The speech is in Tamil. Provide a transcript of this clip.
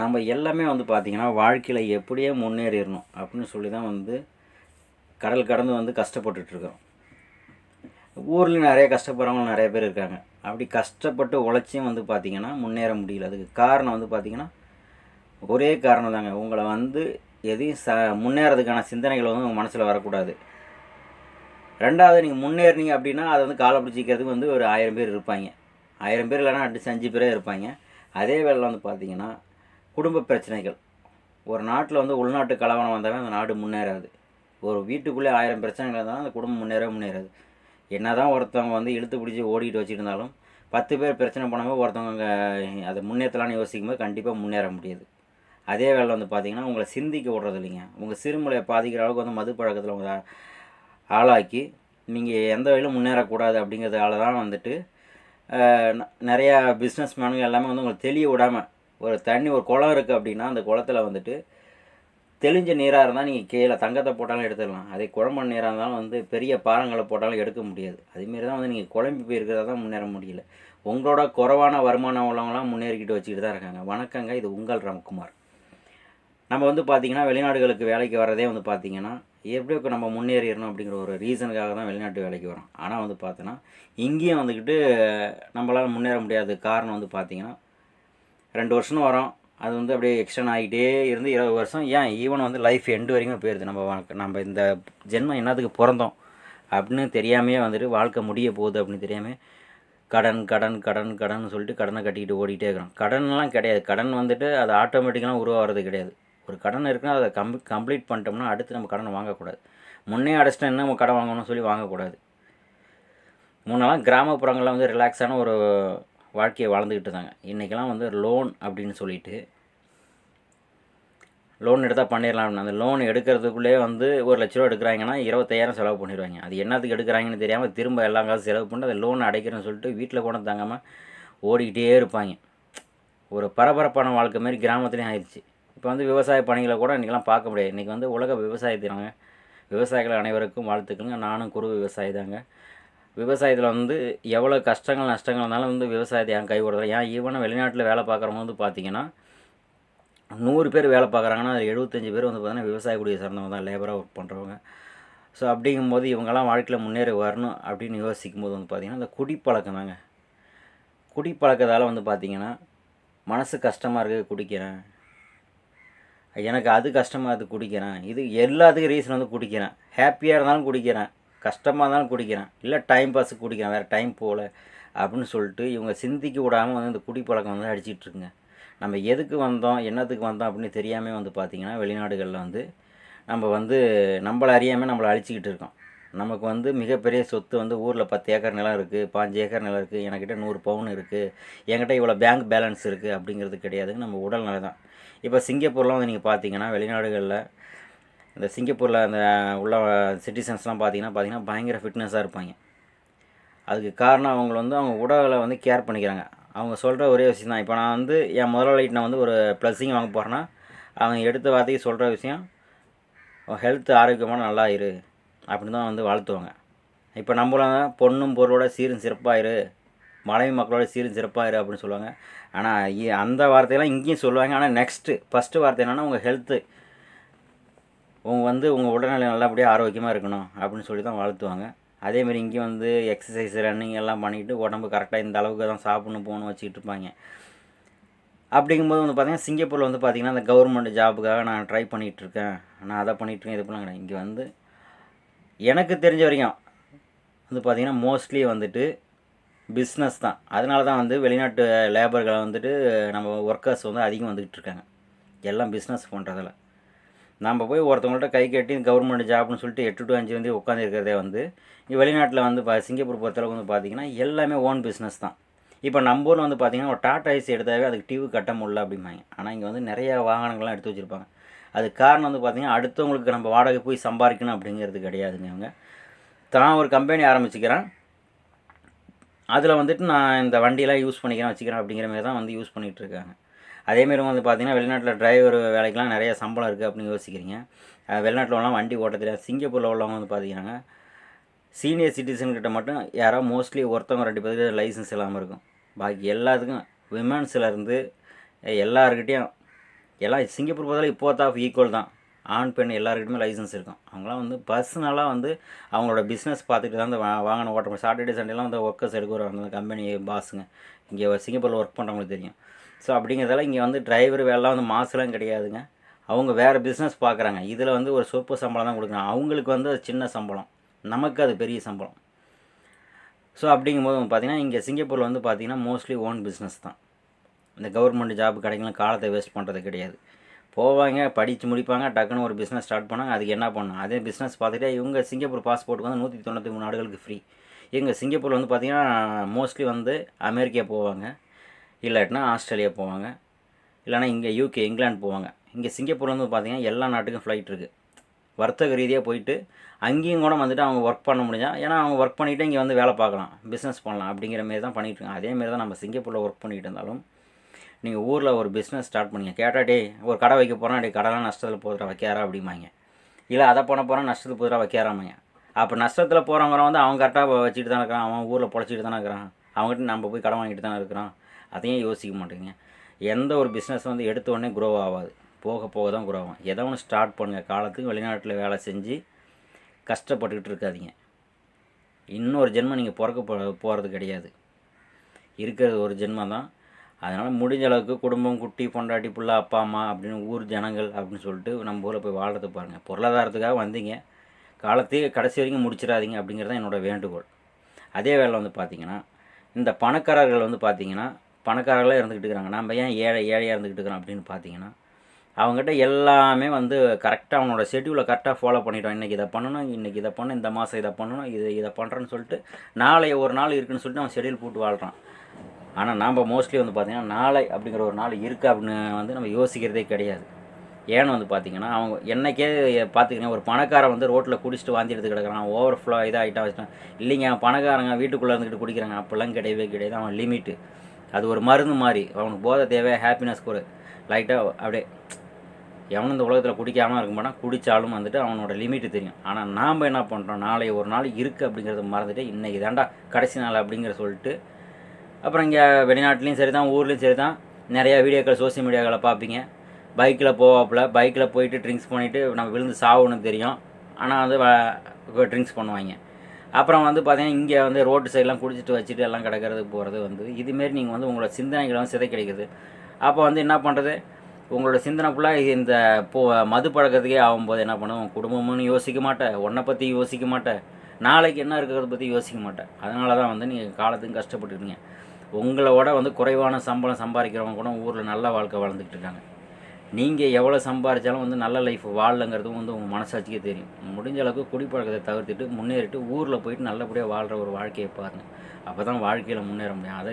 நம்ம எல்லாமே வந்து பார்த்திங்கன்னா வாழ்க்கையில் எப்படியே முன்னேறிடணும் அப்படின்னு சொல்லி தான் வந்து கடல் கடந்து வந்து கஷ்டப்பட்டுட்ருக்கோம் ஊர்லேயும் நிறைய கஷ்டப்படுறவங்க நிறைய பேர் இருக்காங்க. அப்படி கஷ்டப்பட்டு உழைச்சியும் வந்து பார்த்திங்கன்னா முன்னேற முடியல. அதுக்கு காரணம் வந்து பார்த்திங்கன்னா ஒரே காரணம் தாங்க. உங்களை வந்து எதையும் ச முன்னேறதுக்கான சிந்தனைகள் வந்து உங்கள் மனசில் வரக்கூடாது. ரெண்டாவது நீங்கள் முன்னேறினீங்க அப்படின்னா அதை வந்து காலை பிடிச்சிக்கிறதுக்கு வந்து ஒரு ஆயிரம் பேர் இருப்பாங்க. ஆயிரம் பேர் இல்லைன்னா அட்லீஸ்ட் அஞ்சு பேரே இருப்பாங்க. அதே வேளையில் வந்து பார்த்திங்கன்னா குடும்ப பிரச்சனைகள். ஒரு நாட்டில் வந்து உள்நாட்டு கலவரம் வந்தாவே அந்த நாடு முன்னேறாது. ஒரு வீட்டுக்குள்ளே ஆயிரம் பிரச்சனைகள் இருந்தாலும் அந்த குடும்பம் முன்னேறவே முன்னேறாது. என்ன தான் ஒருத்தவங்க வந்து இழுத்து பிடிச்சி ஓடிட்டு வச்சுருந்தாலும் பத்து பேர் பிரச்சனை பண்ணாமல் ஒருத்தவங்க அதை முன்னேற்றலான்னு யோசிக்கும் போது கண்டிப்பாக முன்னேற முடியாது. அதே வேலை வந்து பார்த்திங்கன்னா உங்களை சிந்திக்க விடுறது இல்லைங்க. உங்கள் சிறுமலையை பாதிக்கிற அளவுக்கு வந்து மது பழக்கத்தில் உங்களை ஆளாக்கி நீங்கள் எந்த வழியிலும் முன்னேறக்கூடாது அப்படிங்கிறதால தான் வந்துட்டு ந- நிறையா பிஸ்னஸ் மேனுங்க எல்லாமே வந்து உங்களை தெளிய விடாமல் ஒரு தண்ணி ஒரு குளம் இருக்குது அப்படின்னா அந்த குளத்துல வந்துட்டு தெளிஞ்ச நீராக இருந்தால் நீங்கள் கீழே தங்கத்தை போட்டாலும் எடுத்துடலாம். அதே குழம்பு நீராக இருந்தாலும் வந்து பெரிய பாறங்களை போட்டாலும் எடுக்க முடியாது. அதேமாரி தான் வந்து நீங்கள் குழம்பி போயிருக்கிறதா தான் முன்னேற முடியல. உங்களோட குறைவான வருமானம் உள்ளவங்களாம் முன்னேறிக்கிட்டு வச்சுக்கிட்டு தான் இருக்காங்க. வணக்கங்க இது உங்கள் ராம்குமார். நம்ம வந்து பார்த்திங்கன்னா வெளிநாடுகளுக்கு வேலைக்கு வர்றதே வந்து பார்த்திங்கன்னா எப்படியோ நம்ம முன்னேறிடணும் அப்படிங்கிற ஒரு ரீசனுக்காக தான் வெளிநாட்டு வேலைக்கு வரோம் ஆனால் வந்து பார்த்தோன்னா இங்கேயும் வந்துக்கிட்டு நம்மளால் முன்னேற முடியாத காரணம் வந்து பார்த்திங்கன்னா ரெண்டு வருஷம்னு வரோம். அது வந்து அப்படியே எக்ஸ்டன் ஆகிட்டே இருந்து இருபது வருஷம். ஏன்? ஈவன் வந்து லைஃப் எண்டு வரைக்கும் போயிடுது நம்ம வாழ்க்கை நம்ம இந்த ஜென்மம் என்னத்துக்கு பிறந்தோம்? அப்படின்னு தெரியாமையே வந்துட்டு வாழ்க்கை முடிய போகுது அப்படின்னு தெரியாமல் கடன் கடன் கடன் கடன் சொல்லிட்டு கடனை கட்டிக்கிட்டு ஓடிக்கிட்டே இருக்கிறோம். கடன்லாம் கிடையாது. கடன் வந்துட்டு அது ஆட்டோமேட்டிக்கெலாம் உருவாகிறது கிடையாது. ஒரு கடன் இருக்குன்னா அதை கம் கம்ப்ளீட் பண்ணிட்டோம்னா அடுத்து நம்ம கடனை வாங்கக்கூடாது. முன்னே அடைச்சிட்டா என்ன நம்ம கடன் வாங்கணும்னு சொல்லி வாங்கக்கூடாது. முன்னெல்லாம் கிராமப்புறங்களில் வந்து ரிலாக்ஸான ஒரு வாழ்க்கையை வாழ்ந்துக்கிட்டு இருந்தாங்க. இன்றைக்கெல்லாம் வந்து லோன் அப்படின்னு சொல்லிட்டு லோன் எடுத்தால் பண்ணிடலாம் அந்த லோன் எடுக்கிறதுக்குள்ளே வந்து ஒரு லட்ச ரூபா எடுக்கிறாங்கன்னா இருபத்தையாயிரம் செலவு பண்ணிடுவாங்க. அது என்னத்துக்கு எடுக்கிறாங்கன்னு தெரியாமல் திரும்ப எல்லா காசு செலவு பண்ணி அதை லோன் அடைக்கிறேன்னு சொல்லிட்டு வீட்டில் கூட தாங்காமல் ஓடிக்கிட்டே இருப்பாங்க. ஒரு பரபரப்பான வாழ்க்கை மாதிரி கிராமத்துலேயும் ஆயிடுச்சு இப்போ வந்து விவசாய பணிகளை கூட இன்றைக்கெல்லாம் பார்க்க முடியாது. இன்றைக்கி வந்து உலக விவசாயத்தினாங்க. விவசாயிகள் அனைவருக்கும் வாழ்த்துக்களுங்க. நானும் குறு விவசாயி தாங்க. விவசாயத்தில் வந்து எவ்வளோ கஷ்டங்கள் நஷ்டங்கள் இருந்தாலும் வந்து விவசாயத்தை ஏன் கைவிடுறது ஏன் ஈவனாக வெளிநாட்டில் வேலை பார்க்குறவங்க வந்து பார்த்திங்கன்னா நூறு பேர் வேலை பார்க்குறாங்கன்னா அது எழுபத்தஞ்சு பேர் வந்து பார்த்திங்கன்னா விவசாய குடியை சார்ந்தவங்க தான் லேபராக ஒர்க் பண்ணுறவங்க ஸோ அப்படிங்கும்போது இவங்கெல்லாம் வாழ்க்கையில் முன்னேறி வரணும் அப்படின்னு யோசிக்கும் போது வந்து பார்த்திங்கன்னா இந்த குடிப்பழக்கம் தாங்க. குடிப்பழக்கத்தால் வந்து பார்த்திங்கன்னா மனசு கஷ்டமாக இருக்குது குடிக்கிறேன். எனக்கு அது கஷ்டமாக அது குடிக்கிறேன். இது எல்லாத்துக்கும் ரீசன் வந்து குடிக்கிறேன். ஹாப்பியாக இருந்தாலும் குடிக்கிறேன். கஷ்டமாக இருந்தாலும் குடிக்கிறேன். இல்லை டைம் பாஸுக்கு குடிக்கிறேன். வேறு டைம் போகல அப்படின்னு சொல்லிட்டு இவங்க சிந்திக்க விடாமல் வந்து இந்த குடிப்பழக்கம் வந்து அடிச்சிட்ருக்குங்க. நம்ம எதுக்கு வந்தோம்? என்னத்துக்கு வந்தோம்? அப்படின்னு தெரியாமல் வந்து பார்த்திங்கன்னா வெளிநாடுகளில் வந்து நம்ம வந்து நம்மளை அறியாமல் நம்மளை அழிச்சிக்கிட்டு இருக்கோம். நமக்கு வந்து மிகப்பெரிய சொத்து வந்து ஊரில் பத்து ஏக்கர் நிலம் இருக்குது பாஞ்சு ஏக்கர் நிலம் இருக்குது என்கிட்ட நூறு பவுன் இருக்குது என்கிட்ட இவ்வளோ பேங்க் பேலன்ஸ் இருக்குது அப்படிங்கிறது கிடையாதுங்க. நம்ம உடல்நிலை தான். இப்போ சிங்கப்பூர்லாம் வந்து நீங்கள் பார்த்தீங்கன்னா வெளிநாடுகளில் இந்த சிங்கப்பூரில் அந்த உள்ள சிட்டிசன்ஸ்லாம் பார்த்தீங்கன்னா பார்த்தீங்கன்னா பயங்கர ஃபிட்னஸாக இருப்பாங்க. அதுக்கு காரணம் அவங்க வந்து அவங்க உடலை வந்து கேர் பண்ணிக்கிறாங்க. அவங்க சொல்கிற ஒரே விஷயம் தான். இப்போ நான் வந்து என் முதலாளிட்டு நான் வந்து ஒரு ப்ளஸ்ஸிங் வாங்க போகிறேன்னா அவங்க எடுத்த வார்த்தைக்கு சொல்கிற விஷயம் ஹெல்த் ஆரோக்கியமான நல்லா இரு. அப்படின்னு தான் வந்து வாழ்த்துவாங்க. இப்போ நம்மளும் பொண்ணும் பொருளோட சீரும் சிறப்பாயிரு மனைவி மக்களோட சீரும் சிறப்பாயிரு அப்படின்னு சொல்லுவாங்க. ஆனால் அந்த வார்த்தையெல்லாம் இங்கேயும் சொல்லுவாங்க. ஆனால் நெக்ஸ்ட்டு ஃபஸ்ட்டு வார்த்தை என்னென்னா உங்கள் ஹெல்த்து உங்கள் வந்து உங்கள் உடல்நிலை நல்லபடியாக ஆரோக்கியமாக இருக்கணும் அப்படின்னு சொல்லி தான் வாழ்த்துவாங்க அதேமாரி இங்கேயும் வந்து எக்ஸசைஸ் ரன்னிங் எல்லாம் பண்ணிக்கிட்டு உடம்பு கரெக்டாக இந்த அளவுக்கு தான் சாப்பிட்ணும் போகணும் வச்சுக்கிட்டு இருப்பாங்க. அப்படிங்கும்போது வந்து பார்த்திங்கன்னா சிங்கப்பூரில் வந்து பார்த்திங்கன்னா அந்த கவர்மெண்ட் ஜாபுக்காக நான் ட்ரை பண்ணிகிட்ருக்கேன் நான் அதை பண்ணிகிட்ருக்கேன் இது பண்ணலாம் இங்கே வந்து எனக்கு தெரிஞ்ச வரைக்கும் வந்து பார்த்திங்கன்னா மோஸ்ட்லி வந்துட்டு பிஸ்னஸ் தான். அதனால தான் வந்து வெளிநாட்டு லேபர்களை வந்துட்டு நம்ம ஒர்க்கர்ஸ் வந்து அதிகம் வந்துக்கிட்டு இருக்காங்க. எல்லாம் பிஸ்னஸ் பண்ணுறதில் நம்ம போய் ஒருத்தவங்கள்ட்ட கை கட்டி கவர்மெண்ட் ஜாப்னு சொல்லிட்டு எட்டு டு அஞ்சு வந்து உட்காந்து இருக்கிறதே வந்து வெளிநாட்டில் வந்து பா சிங்கப்பூர் பொறுத்தளவுக்கு வந்து பார்த்திங்கன்னா எல்லாமே ஓன் பிஸ்னஸ் தான். இப்போ நம்ம ஊரில் வந்து பார்த்திங்கன்னா ஒரு டாடா ஐஸ் எடுத்தாவே அதுக்கு டிவி கட்ட முடியல அப்படிம்பாங்க. ஆனால் இங்கே வந்து நிறையா வாகனங்கள்லாம் எடுத்து வச்சுருப்பாங்க. அது காரணம் வந்து பார்த்திங்கன்னா அடுத்தவங்களுக்கு நம்ம வாடகை போய் சம்பாதிக்கணும் அப்படிங்கிறது கிடையாதுங்க அவங்க தான் ஒரு கம்பெனி ஆரம்பிச்சுக்கிறேன். அதில் வந்துட்டு நான் இந்த வண்டியெல்லாம் யூஸ் பண்ணிக்கிறேன் வச்சுக்கிறேன் அப்படிங்கிற மாதிரி தான் வந்து யூஸ் பண்ணிகிட்டு இருக்காங்க. அதேமாரி வந்து பார்த்திங்கன்னா வெளிநாட்டில் டிரைவர் வேலைக்கெலாம் நிறைய சம்பளம் இருக்குது அப்படின்னு யோசிக்கிறீங்க. வெளிநாட்டில் உள்ளவங்க வண்டி ஓட்ட தெரியாது. சிங்கப்பூரில் உள்ளவங்க வந்து பார்த்தீங்கன்னா சீனியர் சிட்டிசன்கிட்ட மட்டும் யாரோ மோஸ்ட்லி ஒருத்தவங்க ரெண்டு பேருக்கு லைசன்ஸ் இல்லாமல் இருக்கும். பாக்கி எல்லாத்துக்கும் விமன்ஸ்லேருந்து எல்லாருக்கிட்டேயும் எல்லாம் சிங்கப்பூர் பார்த்தாலும் இப்போ ஆஃப் ஈக்குவல் தான். ஆண் பெண் எல்லாருக்கிட்டுமே லைசன்ஸ் இருக்கும். அவங்களாம் வந்து பர்சனலாக வந்து அவங்களோட பிஸ்னஸ் பார்த்துட்டு தான் இந்த வாங்கின வாகனம் ஓட்ட சாட்டர்டே சண்டேலாம் வந்து ஒர்க்கர்ஸ் எடுக்கிற அந்த கம்பெனி பாஸுங்க இங்கே சிங்கப்பூரில் ஒர்க் பண்ணுறவங்களுக்கு தெரியும். ஸோ அப்படிங்கிறதால இங்கே வந்து டிரைவர் வேலைலாம் வந்து மாசுலாம் கிடையாதுங்க. அவங்க வேறு பிஸ்னஸ் பார்க்குறாங்க இதில் வந்து ஒரு சொப்பு சம்பளம் தான் கொடுக்குறாங்க. அவங்களுக்கு வந்து அது சின்ன சம்பளம். நமக்கு அது பெரிய சம்பளம். ஸோ அப்படிங்கும்போது பார்த்திங்கன்னா இங்கே சிங்கப்பூரில் வந்து பார்த்திங்கன்னா மோஸ்ட்லி ஓன் பிஸ்னஸ் தான். இந்த கவர்மெண்ட் ஜாப் கிடைக்கலாம் காலத்தை வேஸ்ட் பண்ணுறது கிடையாது. போவாங்க படித்து முடிப்பாங்க டக்குன்னு ஒரு பிஸ்னஸ் ஸ்டார்ட் பண்ணாங்க அதுக்கு என்ன பண்ணும் அதே பிஸ்னஸ் பார்த்துட்டே இவங்க சிங்கப்பூர் பாஸ்போர்ட்டுக்கு வந்து நூற்றி தொண்ணூற்றி மூணு நாடுகளுக்கு ஃப்ரீ எங்கள் சிங்கப்பூரில் வந்து பார்த்திங்கன்னா மோஸ்ட்லி வந்து அமெரிக்கா போவாங்க. இல்லாட்டினா ஆஸ்திரேலியா போவாங்க. இல்லைனா இங்கே யூகே இங்கிலாந்து போவாங்க. இங்கே சிங்கப்பூர்லேருந்து பார்த்தீங்கன்னா பார்த்திங்கன்னா எல்லா நாட்டுக்கும் ஃப்ளைட் இருக்குது வர்த்தக ரீதியாக போயிட்டு அங்கேயும் கூட வந்துட்டு அவங்க ஒர்க் பண்ண முடிஞ்சா ஏன்னா அவங்க ஒர்க் பண்ணிவிட்டு இங்கே வந்து வேலை பார்க்கலாம். பிஸ்னஸ் பண்ணலாம் அப்படிங்கிற மாரி தான் பண்ணிகிட்டு இருக்காங்க. அதே மாரி தான் நம்ம சிங்கப்பூரில் ஒர்க் பண்ணிகிட்டு இருந்தாலும் நீங்கள் ஊரில் ஒரு பிஸ்னஸ் ஸ்டார்ட் பண்ணிங்க. கேட்டால் டே ஒரு கடை வைக்க போகிறோம் டே கடைலாம் நஷ்டத்தில் போதுரா வைக்காரா அப்படிம்பாங்க. இல்லை அதை பண்ண போகிறோம் நஷ்டத்துக்கு போதுற வைக்காராமாங்க அப்போ நஷ்டத்தில் போகிறவங்க வந்து அவன் கரெக்டாக வச்சுட்டு தான் இருக்கிறான். அவன் ஊரில் பொழைச்சிட்டு தானே இருக்கிறான். அவங்ககிட்ட நம்ம போய் கடன் வாங்கிட்டு தானே இருக்கிறான். அதையும் யோசிக்க மாட்டேங்க. எந்த ஒரு பிஸ்னஸ் வந்து எடுத்த உடனே க்ரோ ஆகாது. போக போக தான் க்ரோ ஆகும். எதை ஒன்று ஸ்டார்ட் பண்ணுங்கள் காலத்துக்கு வெளிநாட்டில் வேலை செஞ்சு கஷ்டப்பட்டுக்கிட்டு இருக்காதீங்க. இன்னொரு ஜென்மம் நீங்கள் பிறக்க போ போகிறது கிடையாது. இருக்கிறது ஒரு ஜென்மம் தான். அதனால் முடிஞ்ச அளவுக்கு குடும்பம் குட்டி பொண்டாட்டி பிள்ளை அப்பா அம்மா அப்படின்னு ஊர் ஜனங்கள் அப்படின்னு சொல்லிட்டு நம்ம ஊரில் போய் வாழ்றது பாருங்கள் பொருளாதாரத்துக்காக வந்தீங்க. காலத்தையே கடைசி வரைக்கும் முடிச்சிடாதீங்க அப்படிங்கிறது தான் என்னோடய வேண்டுகோள். அதே வேலை வந்து பார்த்திங்கன்னா இந்த பணக்காரர்கள் வந்து பார்த்திங்கன்னா பணக்காரர்களாக இருந்துக்கிட்டு இருக்கிறாங்க நம்ம ஏன் ஏழை ஏழையாக இருந்துக்கிட்டு இருக்கிறோம் அப்படின்னு பார்த்தீங்கன்னா அவங்ககிட்ட எல்லாமே வந்து கரெக்டாக அவனோட ஷெட்யூலை கரெக்டாக ஃபாலோ பண்ணிட்டோம். இன்றைக்கி இதை பண்ணணும் இன்றைக்கி இதை பண்ணணும் இந்த மாதம் இதை பண்ணணும் இது இதை பண்ணுறேன்னு சொல்லிட்டு நாளை ஒரு நாள் இருக்குன்னு சொல்லிட்டு அவன் ஷெட்யூல் போட்டு வாழ்கிறான் ஆனால் நாம் மோஸ்ட்லி வந்து பார்த்திங்கன்னா நாளை அப்படிங்கிற ஒரு நாள் இருக்குது அப்படின்னு வந்து நம்ம யோசிக்கிறதே கிடையாது. ஏன்னு வந்து பார்த்திங்கன்னா அவங்க என்னைக்கே பார்த்துக்கிறேன் ஒரு பணக்காரன் வந்து ரோட்டில் குடிச்சிட்டு வாந்தி எடுத்து கிடக்குறான் ஓவர் ஃப்ளோ இதாக ஆகிட்டா வச்சுட்டான். இல்லைங்க அவன் பணக்காரங்க வீட்டுக்குள்ளே இருந்துக்கிட்டு குடிக்கிறாங்க அப்போல்லாம் கிடையவே கிடையாது. அவன் லிமிட்டு அது ஒரு மருந்து மாதிரி. அவனுக்கு போதை தேவை ஹாப்பினஸ்க்கு ஒரு லைட்டாக அப்படியே எவனும் இந்த உலகத்தில் குடிக்காமல் இருக்க மாட்டான். குடித்தாலும் வந்துட்டு அவனோட லிமிட்டு தெரியும். ஆனால் நாம் என்ன பண்ணுறோம் நாளை ஒரு நாள் இருக்குது அப்படிங்கிறத மறந்துட்டு இன்றைக்கி தாண்டா கடைசி நாள் அப்படிங்கிற சொல்லிட்டு அப்புறம் இங்கே வெளிநாட்டுலேயும் சரி தான் ஊர்லேயும் சரி தான் நிறையா வீடியோக்கள் சோசியல் மீடியாக்களை பார்ப்பீங்க. பைக்கில் போவாப்புல. பைக்கில் போயிட்டு ட்ரிங்க்ஸ் பண்ணிவிட்டு நம்ம விழுந்து சாவுன்னு தெரியும். ஆனால் வந்து ட்ரிங்க்ஸ் பண்ணுவாங்க. அப்புறம் வந்து பார்த்தீங்கன்னா இங்கே வந்து ரோட்டு சைடெலாம் குடிச்சிட்டு வச்சுட்டு எல்லாம் கிடக்கிறதுக்கு போகிறது வந்து இதுமாரி நீங்கள் வந்து உங்களோட சிந்தனைகளை வந்து சிதை கிடைக்குது அப்போ வந்து என்ன பண்ணுறது உங்களோட சிந்தனை ஃபுல்லாக இந்த போ மது பழக்கத்துக்கே ஆகும்போது என்ன பண்ணுவோம் குடும்பம்னு யோசிக்க மாட்டேன் உன்னை பற்றி யோசிக்க மாட்டேன் நாளைக்கு என்ன இருக்கிறத பற்றி யோசிக்க மாட்டேன் அதனால தான் வந்து நீங்கள் காலத்துக்கு கஷ்டப்பட்டுருக்கீங்க உங்களோட வந்து குறைவான சம்பளம் சம்பாதிக்கிறவங்க கூட ஊரில் நல்ல வாழ்க்கை வாழ்ந்துக்கிட்டு இருக்காங்க. நீங்கள் எவ்வளோ சம்பாதிச்சாலும் வந்து நல்ல லைஃப் வாழலங்கிறதும் வந்து உங்கள் மனசாட்சிக்கே தெரியும். முடிஞ்ச அளவுக்கு குடிப்பழக்கத்தை தவிர்த்துட்டு முன்னேறிட்டு ஊரில் போயிட்டு நல்லபடியாக வாழ்கிற ஒரு வாழ்க்கையை பாருங்கள் அப்போ தான் வாழ்க்கையில் முன்னேற முடியும். அதை